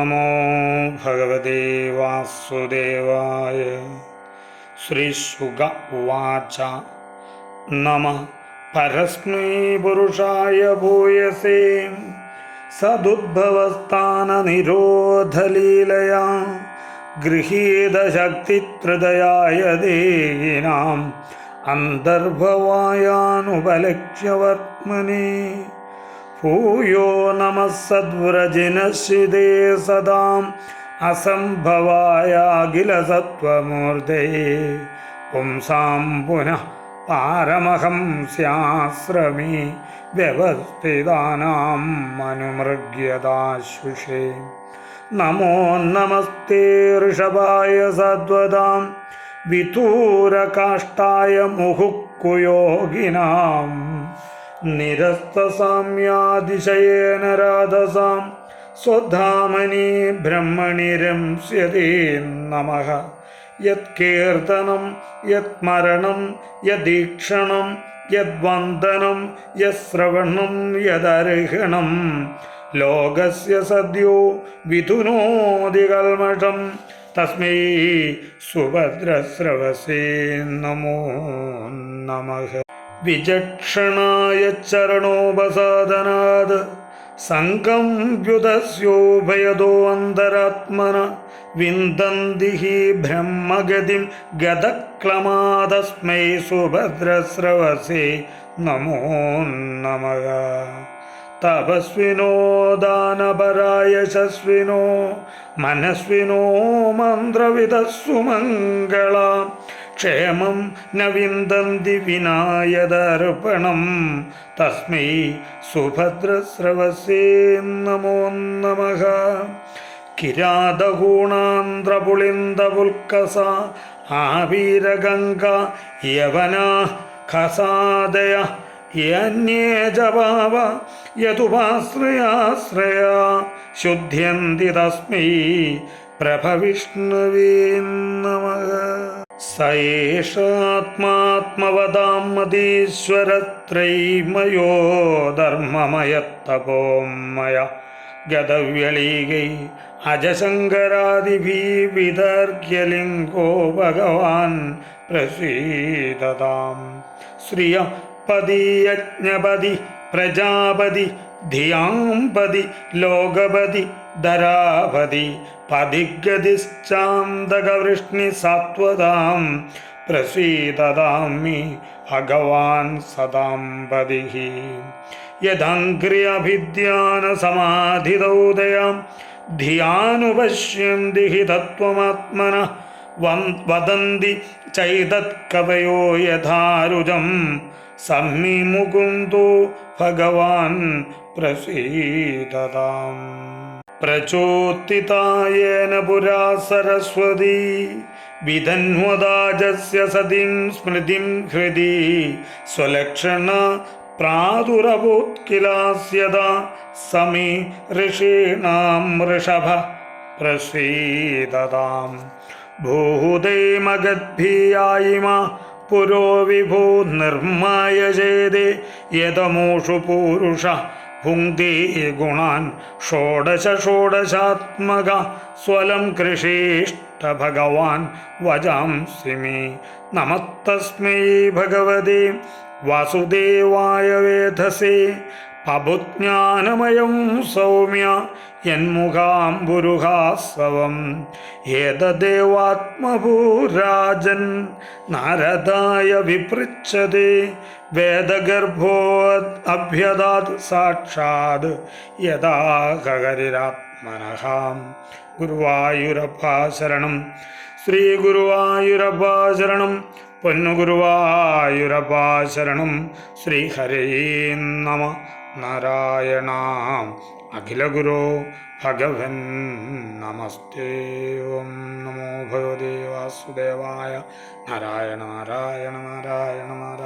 നമോ ഭഗവതേ വാസുദേവായ ശ്രീശുക ഉവാച നമ പരസ്മൈ പുരുഷായ ഭൂയസേ സദുദ്ഭവസ്ഥാനനിരോധലീലയാ ഗൃഹീതശക്തിത്രതയായ ദേഹിനാം അന്തർഭവായാനുപലക്ഷ്യവർത്മനെ ഭൂയോ നമഃ സദ്വ്രജിനശ്രിതേ സദാം അസംഭവായാഖിലസത്വമൂർത്തയെ പുംസാം പുനഃ പാരമഹം സ്യാശ്രമേ വ്യവസ്ഥിതാനാം മനുമൃഗ്യതാശുഷേ നമോ നമസ്തേ ഋഷഭായ സദ്വതാം വിതൂരകാഷ്ടായ മുഹുക്കുയോഗിനാം നിരസ്തസാമ്യാതിശയേന രാധസാം. സ്വധാമനി ബ്രഹ്മണി രംസ്യതേ നമ. യത്കീർത്തനം യത്മരണം യദീക്ഷണം യദ്വന്ദനം യശ്രവണം യദർഹണം. ലോകസ്യ സദ്യോ വിധുനോതി കൽമഷം തസ്മൈ സുഭദ്രസ്രവസേ നമോ നമഃ. വിചക്ഷണായ ചരണോപസാധനാത് സംഘം വ്യുതസ്യോഭയതോ അന്തരാത്മന. വിന്ദന്തി ഹി ബ്രഹ്മഗതിം ഗതക്ലമാതസ്മൈ സുഭദ്രസ്രവസേ. നമോ നമഃ. തപസ്വിനോ ദാനപരായശസ്വിനോ മനസ്വിനോ മനസ്വിനോ മന്ത്രവിദസ്സുമംഗള. ക്ഷേമം ന വിന്ദന്തി വിനായദർപ്പണം. തസ്മൈ സുഭദ്രസ്രവസേ നമോ നമഃ. കിരാതഗൂണാന്ത്രപുളിന്ദപുൽക്കസ ആവീരഗംഗ യവന ഖസാദയ യന്യേ ജപാവ യതുപാശ്രയാശ്രയ ശുദ്ധ്യന്തി തസ്മൈ പ്രഭവിഷ്ണുവേ നമ. സയേഷാത്മാത്മവതാം മതീശ്വരത്രൈമയോ ധർമ്മമയത്തപോമയ ഗതവ്യളീകൈ അജശങ്കരാദിഭി വിതർക്യലിംഗോ ഭഗവാൻ പ്രസീതതാം. ശ്രിയ പതി യജ്ഞപതി പ്രജാപതി ധിയാംപതി ലോകപതി ധരാപതി പതിഗതിശ്ചാന്തകവൃഷ്ണി സാത്വതാം പ്രസീദതാമി ഭഗവാൻ സദാം പതി യഥാഗ്ര്യഭിദ്യാനസമാധിതൗദയാം ധിയാനുപശ്യന്തി ഹി തത്വമാത്മന വദന്തി ചൈതത്കവയോ യഥാരുജം സമ്മി മുകുന്ദോ ഭഗവാൻ പ്രസീതതാം. പ്രചോത്തിതായേന പുരാ സരസ്വതി വിധന്വദാജസ്യ സതിം സ്മൃതിം ഹൃദി സ്വലക്ഷണ പ്രാദുരഭൂത്കിലാസ്യത സമി ഋഷീണാം ഋഷഭ പ്രസീദതാം ഭൂതൈമഗദ്ഭിയായിമ പുരോ വിഭൂ നിർമായ ചേതേ യതമൂഷു പൂരുഷ ഭുങ്ക്തി ഗുണാൻ ഷോഡശ ഷോഡശാത്മക സ്വലം കൃഷിഷ്ട ഭഗവാൻ വജാംസി മേ നമത്തസ്മൈ ഭഗവതി വാസുദേവായ വേധസേ പബുജ്ഞാനമയം സൗമ്യ യന്മുഖാംബുരുഹാസവം ഏതദേവാത്മഭൂരാജൻ നാരദായ വിപൃച്ഛതി വേദഗർഭോ അഭ്യദാത് സാക്ഷാത് യഥാ ഗുരുവായൂരപ്പാചരണം ശ്രീ ഗുരുവായൂരപ്പാ ശരണം പൊന്നുഗുരുവായൂരപ്പാ ശരണം ശ്രീഹരേ നമ. നാരായണ. അഖിലഗുരോ ഭഗവൻ നമസ്തേ. ഓം നമോ ഭഗവതേ വാസുദേവായ. നാരായണ നാരായണ നാരായണ നാരായണ.